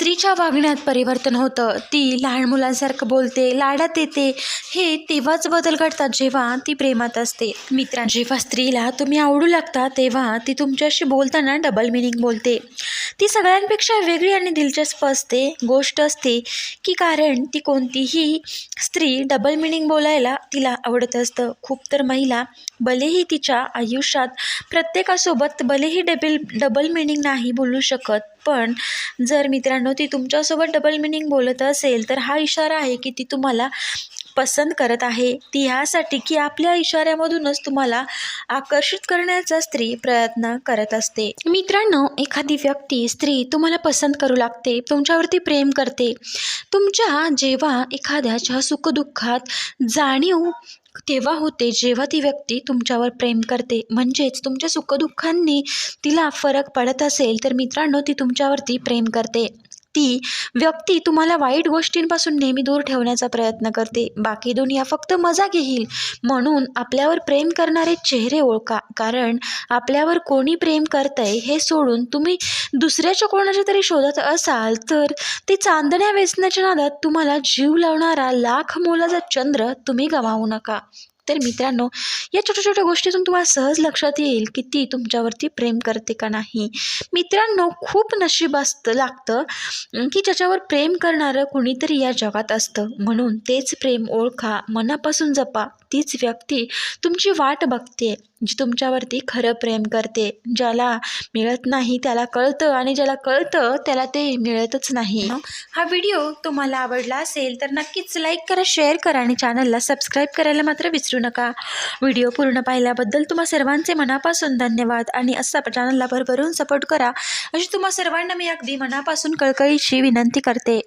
स्त्रीच्या वागण्यात परिवर्तन होतं. ती लहान मुलांसारखं बोलते लाडात येते. हे तेव्हाच बदल घडतात जेव्हा ती प्रेमात असते. मित्रां जेव्हा स्त्रीला तुम्ही आवडू लागता तेव्हा ती तुमच्याशी बोलताना डबल मिनिंग बोलते. ती सगळ्यांपेक्षा वेगळी आणि दिलचस्प असते. गोष्ट असते की कारण ती कोणतीही स्त्री डबल मिनिंग बोलायला तिला आवडत असतं. खूप तर महिला भलेही तिच्या आयुष्यात प्रत्येकासोबत भलेही डबल डबल मिनिंग नाही बोलू शकत पण जर मित्रांनो ती तुमच्यासोबत डबल मिनिंग बोलत असेल तर हा इशारा आहे की ती तुम्हाला पसंत करत आहे. ती ह्यासाठी की आपल्या इशाऱ्यामधूनच तुम्हाला आकर्षित करण्याचा स्त्री प्रयत्न करत असते. मित्रांनो एखादी व्यक्ती स्त्री तुम्हाला पसंत करू लागते तुमच्यावरती प्रेम करते. तुमच्या जेव्हा एखाद्याच्या सुखदुःखात जाणीव तेव्हा होते जेव्हा ती व्यक्ती तुमच्यावर प्रेम करते. म्हणजेच तुमच्या सुखदुःखांनी तिला फरक पडत असेल तर मित्रांनो ती तुमच्यावरती प्रेम करते. ती व्यक्ती तुम्हाला वाईट गोष्टींपासून नेहमी दूर ठेवण्याचा प्रयत्न करते. बाकी दुनिया फक्त मजा घेईल म्हणून आपल्यावर प्रेम करणारे चेहरे ओळखा. कारण आपल्यावर कोणी प्रेम करतंय हे सोडून तुम्ही दुसऱ्याच्या कोणाच्या तरी शोधत असाल तर ते चांदण्या वेचण्याच्या नादात तुम्हाला जीव लावणारा लाख मोलाचा चंद्र तुम्ही गमावू नका. तर मित्रांनो या छोट्या छोट्या गोष्टीतून तुम्हाला सहज लक्षात येईल की ती तुमच्यावरती प्रेम करते का नाही. मित्रांनो खूप नशीब असतं लागतं की ज्याच्यावर प्रेम करणारं कुणीतरी या जगात असतं. म्हणून तेच प्रेम ओळखा मनापासून जपा. तीच व्यक्ती तुमची वाट बघते. जी तुमच्यावरती खरं प्रेम करते ज्याला मिळत नाही त्याला कळतं आणि ज्याला कळतं त्याला ते मिळतच नाही. हा? व्हिडिओ तुम्हाला आवडला असेल तर नक्कीच लाईक करा शेअर करा आणि चॅनलला सबस्क्राईब करायला मात्र विसरू नका. व्हिडिओ पूर्ण पाहिल्याबद्दल तुम्हा सर्वांचे मनापासून धन्यवाद आणि असा चॅनलला भरभरून सपोर्ट करा. अशी तुम्हा सर्वांना मी अगदी मनापासून कळकळीची विनंती करते.